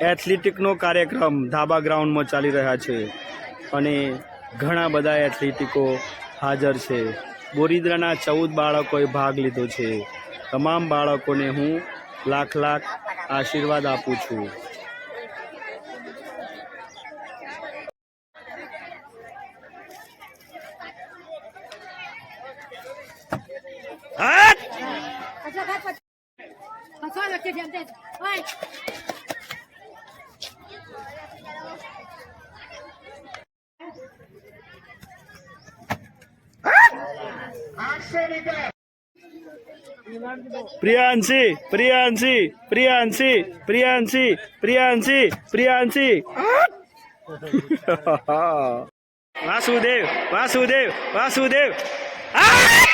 એથ્લેટિકનો કાર્યક્રમ ધાબા ગ્રાઉન્ડમાં ચાલી રહ્યા છે અને ઘણા બધા એથ્લેટિકો હાજર છે. બોરિદ્રાના ચૌદ બાળકોએ ભાગ લીધો છે. તમામ બાળકોને હું લાખ લાખ આશીર્વાદ આપું છું. પ્રિયાંશી પ્રિયાંશી પ્રિયાંશી પ્રિયાંશી પ્રિયાંશી પ્રિયાંશી વાસુદેવ વાસુદેવ વાસુદેવ આ!